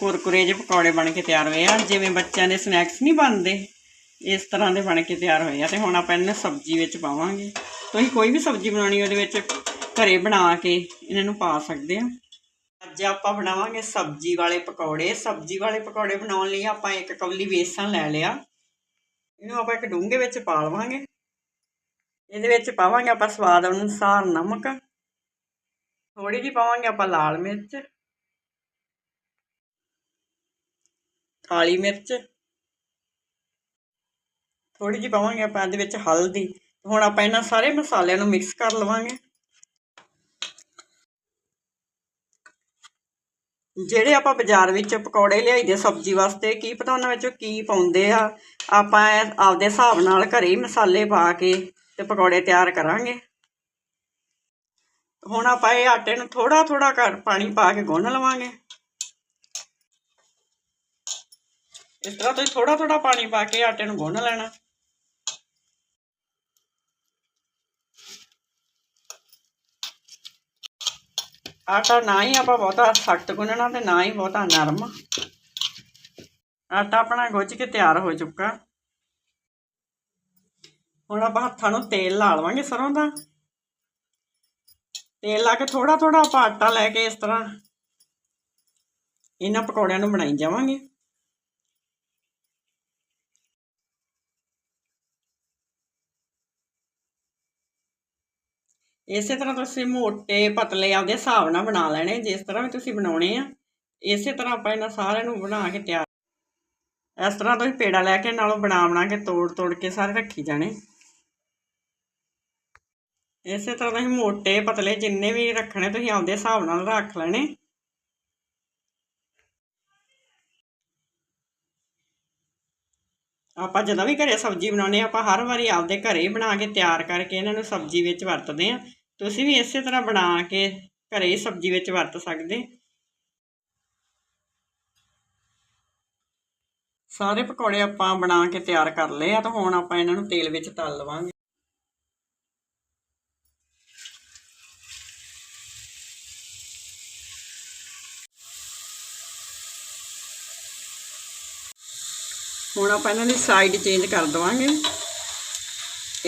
ਕੁਰਕੁਰੇ ਜਿਹੇ ਪਕੌੜੇ ਬਣ ਕੇ ਤਿਆਰ ਹੋਏ ਆ। ਜਿਵੇਂ ਬੱਚਿਆਂ ਦੇ ਸਨੈਕਸ ਨਹੀਂ ਬਣਦੇ, ਇਸ ਤਰ੍ਹਾਂ ਦੇ ਬਣ ਕੇ ਤਿਆਰ ਹੋਏ ਆ ਤੇ ਹੁਣ ਆਪਾਂ ਇਹਨਾਂ ਸਬਜ਼ੀ ਵਿੱਚ ਪਾਵਾਂਗੇ। ਤੁਸੀਂ ਕੋਈ ਵੀ ਸਬਜ਼ੀ ਬਣਾਉਣੀ, ਉਹਦੇ ਵਿੱਚ ਘਰੇ ਬਣਾ ਕੇ ਇਹਨਾਂ ਨੂੰ ਪਾ ਸਕਦੇ ਆ। ਅੱਜ ਆਪਾਂ ਬਣਾਵਾਂਗੇ ਸਬਜ਼ੀ ਵਾਲੇ ਪਕੌੜੇ। ਸਬਜ਼ੀ ਵਾਲੇ ਪਕੌੜੇ ਬਣਾਉਣ ਲਈ ਆਪਾਂ ਇੱਕ ਕੌਲੀ ਬੇਸਣ ਲੈ ਲਿਆ। ਇਹਨੂੰ ਆਪਾਂ ਇੱਕ ਡੂੰਘੇ ਵਿੱਚ ਪਾ ਲਵਾਂਗੇ। ਇਹਦੇ ਵਿੱਚ ਪਾਵਾਂਗੇ ਆਪਾਂ ਸਵਾਦ ਅਨੁਸਾਰ ਨਮਕ। ਥੋੜੀ ਜਿਹੀ ਪਾਵਾਂਗੇ ਆਪਾਂ ਲਾਲ ਮਿਰਚ। ਕਾਲੀ ਮਿਰਚ। ਥੋੜੀ ਜਿਹੀ ਪਾਵਾਂਗੇ ਆਪਾਂ ਇਹਦੇ ਵਿੱਚ ਹਲਦੀ। ਹੁਣ ਆਪਾਂ ਇਹਨਾਂ ਸਾਰੇ ਮਸਾਲਿਆਂ ਨੂੰ ਮਿਕਸ ਕਰ ਲਵਾਂਗੇ। ਜਿਹੜੇ ਆਪਾਂ ਬਾਜ਼ਾਰ ਵਿੱਚ ਪਕੌੜੇ ਲਿਆਈਦੇ ਸਬਜ਼ੀ ਵਾਸਤੇ, ਕੀ ਪਤਾ ਉਹਨਾਂ ਵਿੱਚੋਂ ਕੀ ਪਾਉਂਦੇ ਆ। ਆਪਾਂ ਇਹ ਆਪਦੇ ਹਿਸਾਬ ਨਾਲ ਘਰੇ ਹੀ ਮਸਾਲੇ ਪਾ ਕੇ ਤੇ ਪਕੌੜੇ ਤਿਆਰ ਕਰਾਂਗੇ। ਹੁਣ ਆਪਾਂ ਇਹ ਆਟੇ ਨੂੰ ਥੋੜਾ ਥੋੜਾ ਕਰ ਪਾਣੀ ਪਾ ਕੇ ਗੁੰਨ ਲਵਾਂਗੇ। ਇਸ ਤਰ੍ਹਾਂ ਤੁਸੀਂ ਥੋੜਾ ਥੋੜਾ ਪਾਣੀ ਪਾ ਕੇ ਆਟੇ ਨੂੰ ਗੁੰਨ ਲੈਣਾ। ਆਟਾ ਨਾ ਹੀ ਆਪਾਂ ਬਹੁਤਾ ਸਖਤ ਗੁੰਨਣਾ ਤੇ ਨਾ ਹੀ ਬਹੁਤਾ ਨਰਮ। ਆਟਾ ਆਪਣਾ ਗੁੱਝ ਕੇ ਤਿਆਰ ਹੋ ਚੁੱਕਾ। ਹੁਣ ਆਪਾਂ ਹੱਥਾਂ ਨੂੰ ਤੇਲ ਲਾ ਲਵਾਂਗੇ ਸਰੋਂ ਦਾ। ਤੇਲ ਲਾ ਕੇ ਥੋੜਾ ਥੋੜਾ ਆਪਾਂ ਆਟਾ ਲੈ ਕੇ ਇਸ ਤਰ੍ਹਾਂ ਇਹਨਾਂ ਪਕੌੜਿਆਂ ਨੂੰ ਬਣਾਈ ਜਾਵਾਂਗੇ। ਇਸੇ ਤਰ੍ਹਾਂ ਤੁਸੀਂ ਮੋਟੇ ਪਤਲੇ ਆਪਦੇ ਹਿਸਾਬ ਨਾਲ ਬਣਾ ਲੈਣੇ, ਜਿਸ ਤਰ੍ਹਾਂ ਵੀ ਤੁਸੀਂ ਬਣਾਉਣੇ ਆ। ਇਸੇ ਤਰ੍ਹਾਂ ਆਪਾਂ ਇਹਨਾਂ ਸਾਰਿਆਂ ਨੂੰ ਬਣਾ ਕੇ ਤਿਆਰ ਇਸ ਤਰ੍ਹਾਂ ਤੁਸੀਂ ਪੇੜਾ ਲੈ ਕੇ ਨਾਲੋਂ ਬਣਾ ਬਣਾ ਕੇ ਤੋੜ ਤੋੜ ਕੇ ਸਾਰੇ ਰੱਖੀ ਜਾਣੇ। ਇਸੇ ਤਰ੍ਹਾਂ ਤੁਸੀਂ ਮੋਟੇ ਪਤਲੇ ਜਿੰਨੇ ਵੀ ਰੱਖਣੇ ਤੁਸੀਂ ਆਪਦੇ ਹਿਸਾਬ ਨਾਲ ਰੱਖ ਲੈਣੇ। ਆਪਾਂ ਜਦੋਂ ਵੀ ਘਰੇ ਸਬਜ਼ੀ ਬਣਾਉਂਦੇ ਆਪਾਂ ਹਰ ਵਾਰੀ ਆਪਦੇ ਘਰੇ ਬਣਾ ਕੇ ਤਿਆਰ ਕਰਕੇ ਇਹਨਾਂ ਨੂੰ ਸਬਜ਼ੀ ਵਿੱਚ ਵਰਤਦੇ ਆ। ਤੁਸੀਂ ਵੀ ਇਸੇ ਤਰ੍ਹਾਂ ਬਣਾ ਕੇ ਘਰੇ ਸਬਜ਼ੀ ਵਿੱਚ ਵਰਤ ਸਕਦੇ। ਸਾਰੇ ਪਕੌੜੇ ਆਪਾਂ ਬਣਾ ਕੇ ਤਿਆਰ ਕਰ ਲਏ ਆ ਤਾਂ ਹੁਣ ਆਪਾਂ ਇਹਨਾਂ ਨੂੰ ਤੇਲ ਵਿੱਚ ਤਲ ਲਵਾਂਗੇ। ਹੁਣ ਆਪਾਂ ਇਹਨਾਂ ਦੀ ਸਾਈਡ ਚੇਂਜ ਕਰ ਦਵਾਂਗੇ।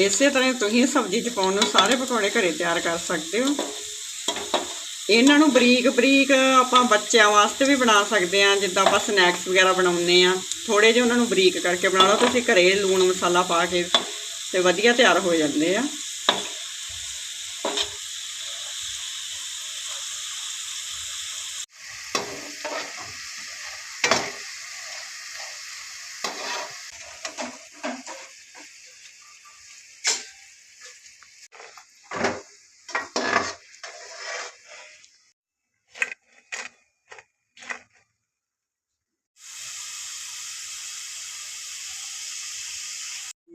ਇਸੇ ਤਰ੍ਹਾਂ ਤੁਸੀਂ ਸਬਜ਼ੀ ਚ ਪਾਉਣ ਨੂੰ ਸਾਰੇ ਪਕੌੜੇ ਘਰੇ ਤਿਆਰ ਕਰ ਸਕਦੇ ਹੋ। ਇਹਨਾਂ ਨੂੰ ਬਰੀਕ ਬਰੀਕ ਆਪਾਂ ਬੱਚਿਆਂ ਵਾਸਤੇ ਵੀ ਬਣਾ ਸਕਦੇ ਆ ਜਿੱਦਾਂ ਆਪਾਂ ਸਨੈਕਸ ਵਗੈਰਾ ਬਣਾਉਂਦੇ ਆ ਥੋੜੇ ਜਿਹੇ ਉਹਨਾਂ ਨੂੰ ਬਰੀਕ ਕਰਕੇ ਬਣਾ ਲਓ, ਤੁਸੀਂ ਘਰੇ ਲੂਣ ਮਸਾਲਾ ਪਾ ਕੇ ਤੇ ਵਧੀਆ ਤਿਆਰ ਹੋ ਜਾਂਦੇ ਆ।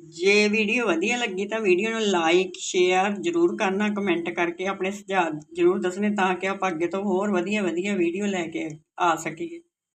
ਜੇ ਵੀਡੀਓ ਵਧੀਆ ਲੱਗੀ ਤਾਂ ਵੀਡੀਓ ਨੂੰ ਲਾਈਕ ਸ਼ੇਅਰ ਜ਼ਰੂਰ ਕਰਨਾ ਕਮੈਂਟ ਕਰਕੇ ਆਪਣੇ ਸੁਝਾਅ ਜ਼ਰੂਰ ਦੱਸਣੇ ਤਾਂ ਕਿ ਆਪਾਂ ਅੱਗੇ ਤੋਂ ਹੋਰ ਵਧੀਆ ਵਧੀਆ ਵੀਡੀਓ ਲੈ ਕੇ ਆ ਸਕੀਏ।